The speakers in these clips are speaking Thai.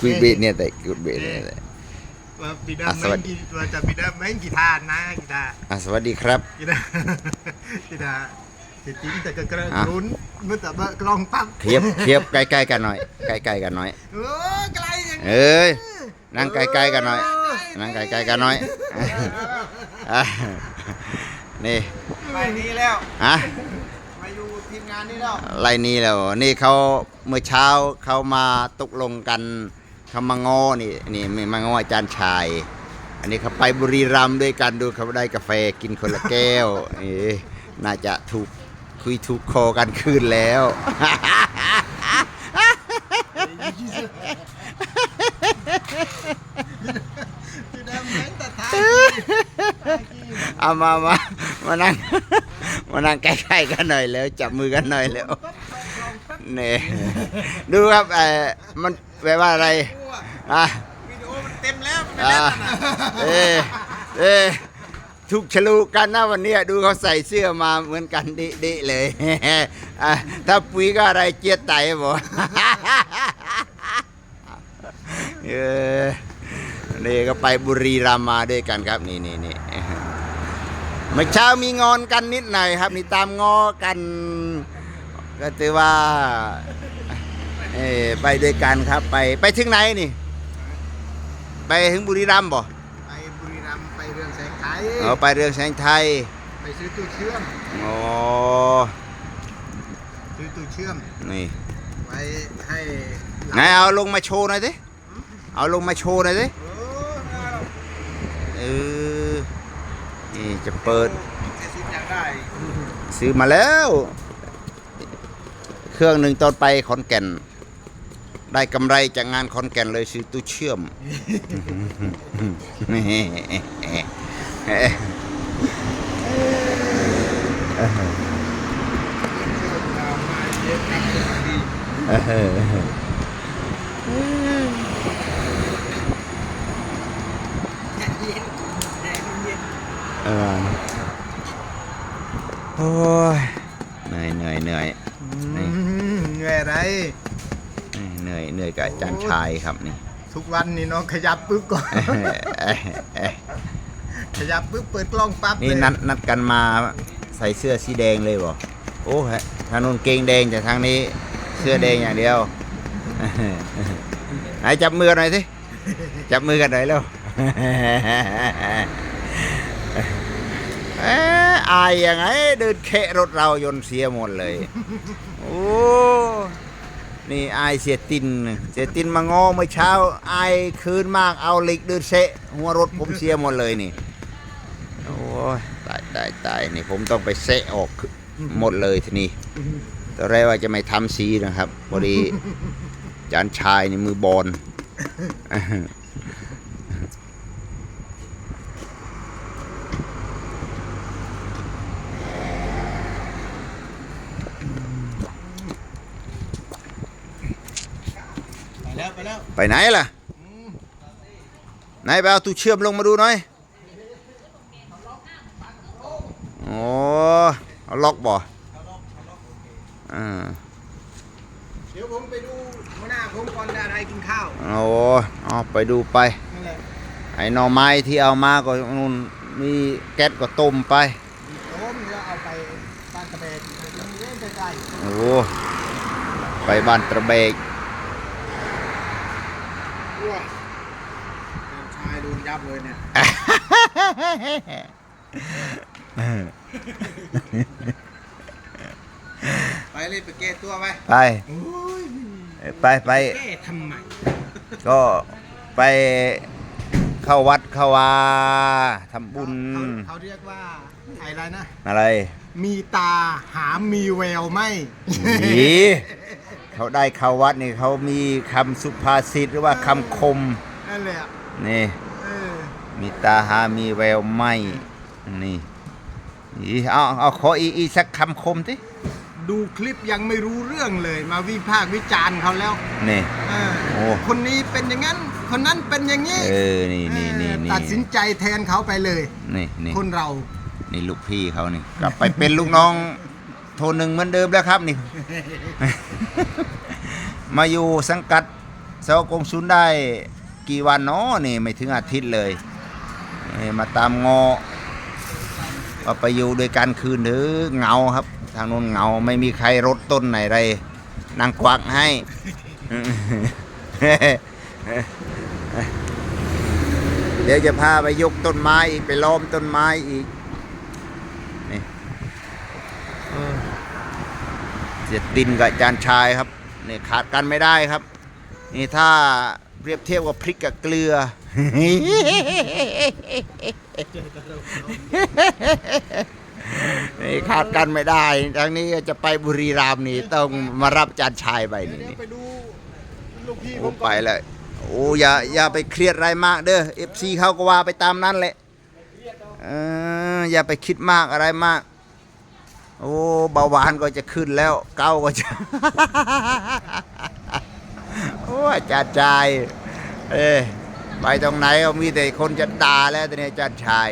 คุยเบะเนี่ยแต่กุดเบะเนี่ยแต่ว่าปีดาอะสวัไม่สดี กี่ว่าจะปีดาไม่กี่ทานนะกีตาร์อะสวัสดีครับ กีตาร์กีตาร์จะจริงแต่ก็กระอะ รุนเมื่อแต่ว่ากล้องปั๊บเทียบเทียบใกล้ๆกันหน่อยใกล้ๆกันหน่อย เออไกลอย่างนี้เอ้ยนั่งใกล้ๆกันหน่อยนั่งใกล้ๆกันหน่อยอะนี่ไปนี้แล้วอะมาอยู่ทีมงานนี้แล้วไรนี้แล้วนี่เขาเมื่อเช้าเขามาตกลงกัน เขามางอนี่นี่ม่มางออาจารย์ชาย อันนี้เขาไปบุรีรัมย์ด้วยกันดูเขาได้กาแฟกินคนละแก้วเอ๊ะน่าจะถูกคุยถูกคอกันคืนแล้วเอามามามานั่งมานั่งใกล้ๆกันหน่อยแล้วจับมือกันหน่อยแล้วเนี่ดูครับเออมันแปลว่าอะไร อะวิดีโอมันเต็มแล้วมันอะแน่นนะเออเออถูกฉลูกันนะวันเนี้ยดูเขาใส่เสื้อมาเหมือนกันดิดิเลย อะถ้าปุ๋ยก็อะไรเจี๊ยดไตบอก เออนี่ก็ไปบุรีรัมย์มาด้วยกันครับนี่นี่นี่เมื่อเช้ามีงอนกันนิดหน่อยครับ นี่ตามงอกัน ก็ถือว่า เออไปด้วยกันครับไปไปถึงไหนนี่ ไปถึงบุรีรัมย์บ่ไปบุรีรัมย์ไปเรืองแสงไทยเอาไปเรืองแสงไทยไปซื้อตู้เชื่อมอ๋อซื้อตู้เชื่อมนี่ไว้ให้ไหนเอาลงมาโชว์หน่อยสิเอาลงมาโชว์หน่อยสิเออเออนี่จะเปิดไอซิดอยากได้ซื้อมาแล้ว เครื่องหนึ่งตอนไปขอนแก่น ได้กำไรจากงานขอนแก่นเลยซื้อตู้เชื่อม เออโอ้ยเหนื่อยเหนื่อยเหนื่อย เหนื่อยอะไร นื่อยเหนื่อยกับอาจารย์ชายครับนี่ ทุกวันนี่เนาะขยับปุ๊บก่อน ขยับปุ๊บเปิดกล้องปั๊บนี่เลยนัดนัดกันมาใส่เสื้อสีแดงเลยบ่โอ้ฮะทางนู้นเกงแดงแต่ทางนี้เสื้อแดงอย่างเดียว ไหนจับมือกันหน่อยสิ จับมือกันหน่อยแล้ว เอ๊ะอายยังไงเดินเคะรถเรายนต์เสียหมดเลย โอ้ นี่ไอเสียติน เสียตินมางอเมื่อเช้าไอคืนมากเอาเหล็กดูเสะหัวรถผมเสียหมดเลยนี่โอ้ยตายตายตายนี่ผมต้องไปเสะออกหมดเลยทีนี้ตอนแรกว่าจะไม่ทำสีนะครับพอดีจานชายนี่มือบอล แล้วไปแล้วไปไหนล่ะไหนไปเอาตู้เชื่อมลงมาดูหน่อยโอ้เอาล็อกบ่อ่าเดี๋ยวผมไปดูหัวหน้าผมก่อนได้อะไรกินข้าวโอ้เอาไปดูไปนั่นแหละไอ้หน่อไม้ที่เอามาก็นู่นมีแก๊สก็ต้มไปโอ้มแล้วเอาไปบ้านตะเบกมีเล่นใกล้โอ้ไปบ้านตระเบก ๆว้าชา ยโดนยับเลยเนี่ยไปเลยไปเกตตัวไปไปโอ้ยไปไปเกตทำไมก็ไปเข้าวัดเข้าวาทำบุญเขาเขาเรียกว่าอะไรนะ อะไร มีตาหามีแววไหมนี่เขาได้เข้าวัดนี่เขามีคำสุภาษิตหรือว่าคำคมนั่นแหละนี่เออ มีตาหามีแววไม่นี่อีเอาเอาขออีกอีกสักคำคมสิดูคลิปยังไม่รู้เรื่องเลย มาวิพากษ์วิจารณ์เขาแล้วนี่เออโอ้คนนี้เป็นอย่างนั้น คนนั้นเป็นอย่างนี้เออนี่นี่นี่เออนี่ตัดสินใจแทนเขาไปเลย นี่นี่คนเรา นี่ลูกพี่เขานี่ กลับไปเป็นลูกน้อง โทรหนึ่งเหมือนเดิมแล้วครับนี่ มาอยู่สังกัดเสากงสุนได้ กี่วันเนาะนี่ไม่ถึงอาทิตย์เลยนี่มาตามงอว่าไปอยู่ด้วยกันคืนหรือเงาครับ ทางนู้นเงาไม่มีใครรดต้นไหนไรนางกวักให้เดี๋ยวจะพาไปยกต้นไม้อีกไปล้อมต้นไม้อีกนี่เสียตินกับจารย์ชายครับนี่ขาดกันไม่ได้ครับ นี่ถ้า เปรียบเทียบกับพริกกับเกลือ นี่ขาดกันไม่ได้ทางนี้จะไปบุรีรัมย์นี่ต้องมารับจารย์ชายไปนี่ไปดูลูกพี่ผโอ้มไปเลย โอ้อย่าอย่าไปเครียดอะไรมากเด้อเอฟซีเขาก็ว่าไปตามนั้นแหละเอออย่าไปคิดมากอะไรมาก โอ้เบาหวานก็จะขึ้นแล้ว เก้าก็จะ อ้อาจารย์ชาย เอ้ยไปตรงไหนก็มีแต่คนจะด่าแล้วตอนนี้อาจารย์ชาย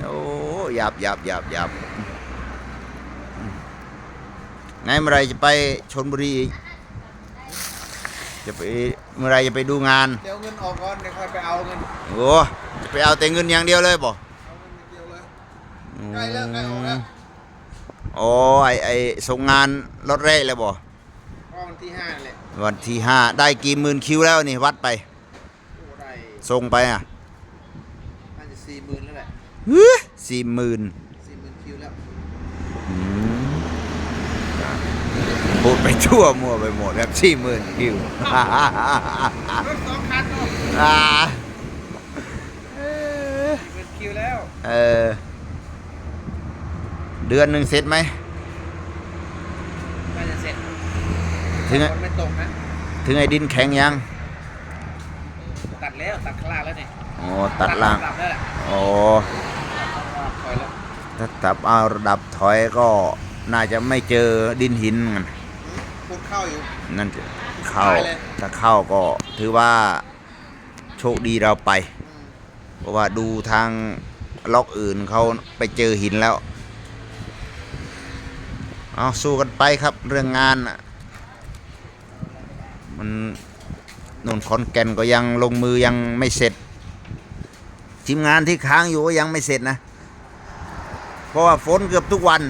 โอ้หยับหยับหยับหยับไงเมื่อไหรจะไปชนบุรีอีกจะไปเมื่อไหรจะไปดูงานเดี๋ยวเงินออกก่อนเดี๋ยวค่อยไปเอาเงินโอ้จะไปเอาแต่เงินอย่างเดียวเลยบ่เอาเงินอย่างเดียวเลยใกล้แล้วใกล้ออกแล้วโอ้ไอไอส่งงานรถเร่เลยบ่ก็วันที่ห้าแหละ วันที่ห้าได้กี่หมื่นคิวแล้วนี่วัดไปโอ้ได้ส่งไปอะน่าจะสี่หมื่นแล้วแหละสี่หมื่นสี่หมื่นคิวแล้วพูดไปทั่วมั่วไปหมดครับสี่หมื่นคิวรถสองคันเนาะอ่าสี่หมื่นคิวแล้ว เออ เดือนหนึ่งเสร็จไหม น่าจะเสร็จ ถึงไอ้ฝนไม่ตกนะถึงไอ้ดินแข็งยัง ตัดแล้วตัดข้างล่างแล้วเนี่ยอ๋อตัดล่างตัดแล้วแหละอ๋อถอยแล้วถ้าตับเอาระดับถอยก็น่าจะไม่เจอดินหินมันพูดเข้าอยู่นั่นจะเข้าตายเลยถ้าเข้าก็ถือว่าโชคดีเราไปอืมเพราะว่าดูทางล็อกอื่นเขาไปเจอหินแล้ว เอาสู้กันไปครับเรื่องงานน่ะ มันนุ่นคอนแก่นก็ยังลงมือยังไม่เสร็จทีมงานที่ค้างอยู่ก็ยังไม่เสร็จนะ เพราะว่าฝนเกือบทุกวัน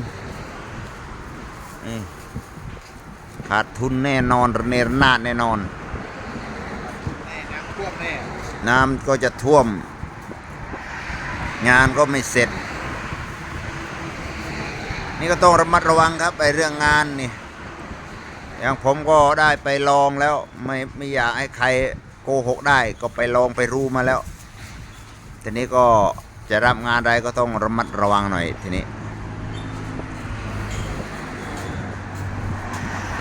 ขาดทุนแน่นอนเนรนาดแน่นอน น้ำท่วมแน่น้ำก็จะท่วม งานก็ไม่เสร็จ นี่ก็ต้องระมัดระวังครับไอเรื่องงานนี่ อย่างผมก็ได้ไปลองแล้วไม่ไม่อยากให้ใครโกหกได้ก็ไปลองไปรู้มาแล้ว ทีนี้ก็จะรับงานใดก็ต้องระมัดระวังหน่อยทีนี้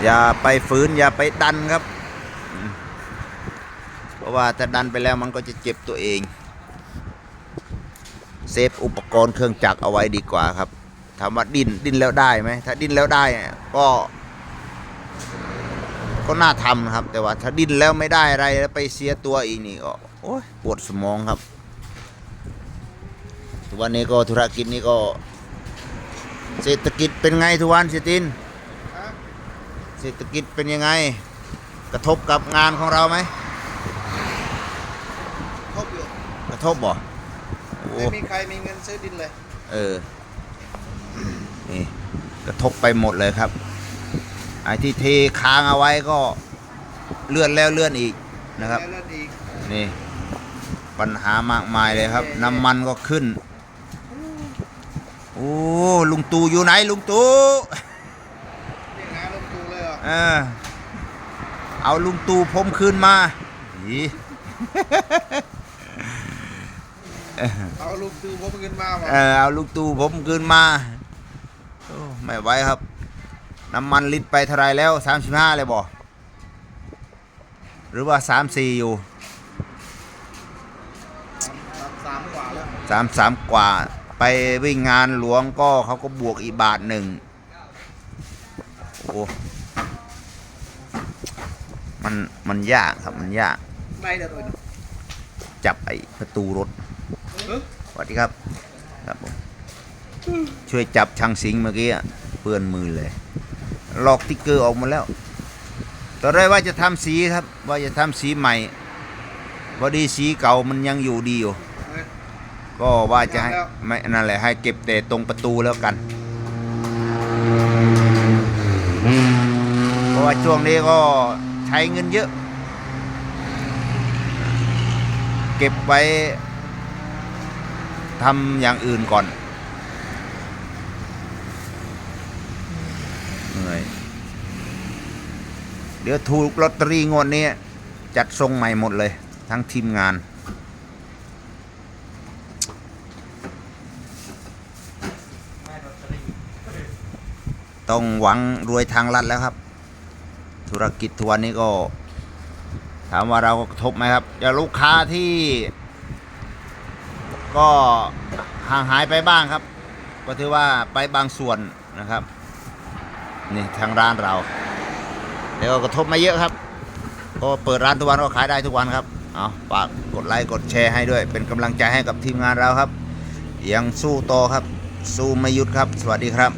อย่าไปฝืนอย่าไปดันครับ เพราะว่าถ้าดันไปแล้วมันก็จะเจ็บตัวเอง เซฟอุปกรณ์เครื่องจักรเอาไว้ดีกว่าครับถามว่าดินดินแล้วได้ไหมถ้าดินแล้วได้ก็ ก็น่าทำนะครับ แต่ว่าถ้าดิ้นแล้วไม่ได้อะไรแล้วไปเสียตัวอีกนี่ก็โอ้ยปวดสมองครับทุกวันนี้ก็ธุรกิจนี้ก็ เศรษฐกิจเป็นไงทุกวันเสียตินฮะเศรษฐกิจเป็นยังไง กระทบกับงานของเราไหมครบอยู่กระทบบ่โอ้ไม่มีใครมีเงินซื้อดินเลย เออนี่กระทบไปหมดเลยครับ ไอ้ที่เทค้างเอาไว้ก็เลื่อนแล้วเลื่อนอีกนะครับ แล้วเลื่อนอีกนี่ ปัญหามากมายเลยครับ น้ำมันก็ขึ้น โอ้ลุงตู่อยู่ไหนลุงตู่เรียกหาลงตูเลยเหรอเออเอาลุงตู่ผมคืนมาอีเอาลูกตูผมเงินมาว่ะ เออเอาลุงตู่ผมคืนมาโอ้ไม่ไหวครับ น้ำมันลิตรไปเท่าไรแล้วสามสิบห้าเลยบ่หรือว่าสามสี่อยู่สามสามกว่าแล้วสามสามกว่า ไปวิ่งงานหลวงก็เขาก็บวกอีกบาทหนึ่งโอ้มันมันยากครับมันยากได้เดี๋ยวตัวนี้จับไอ้ประตูรถสวัสดีครับครับผมช่วยจับช่างสิงเมื่อกี้เปื้อนมือเลย หลอกติ๊กเกอร์ออกหมาแล้วตอนแรกว่าจะทำสีครับ ว่าจะทำสีใหม่พอดีสีเก่ามันยังอยู่ดีอยู่ ก็ว่าจะให้ไม่นั่นแหละให้เก็บแต่ตรงประตูแล้วกันเพราะว่าช่วงนี้ก็ใช้เงินเยอะ เก็บไว้ทำอย่างอื่นก่อนเหนื่อย เดี๋ยวถูกลอตเตอรี่งวดนี้ จัดทรงใหม่หมดเลย ทั้งทีมงาน ต้องหวังรวยทางลัดแล้วครับ ธุรกิจทัวร์นี้ก็ ถามว่าเรากระทบไหมครับจะลูกค้าที่ ก็ห่างหายไปบ้างครับ ก็ถือว่าไปบางส่วนนะครับ นี่ทางร้านเรา แต่ก็กระทบมาเยอะครับก็เปิดร้านทุกวันก็ขายได้ทุกวันครับเอาฝากกดไลค์กดแชร์ให้ด้วย เป็นกำลังใจให้กับทีมงานเราครับ ยังสู้ต่อครับ สู้ไม่หยุดครับ สวัสดีครับ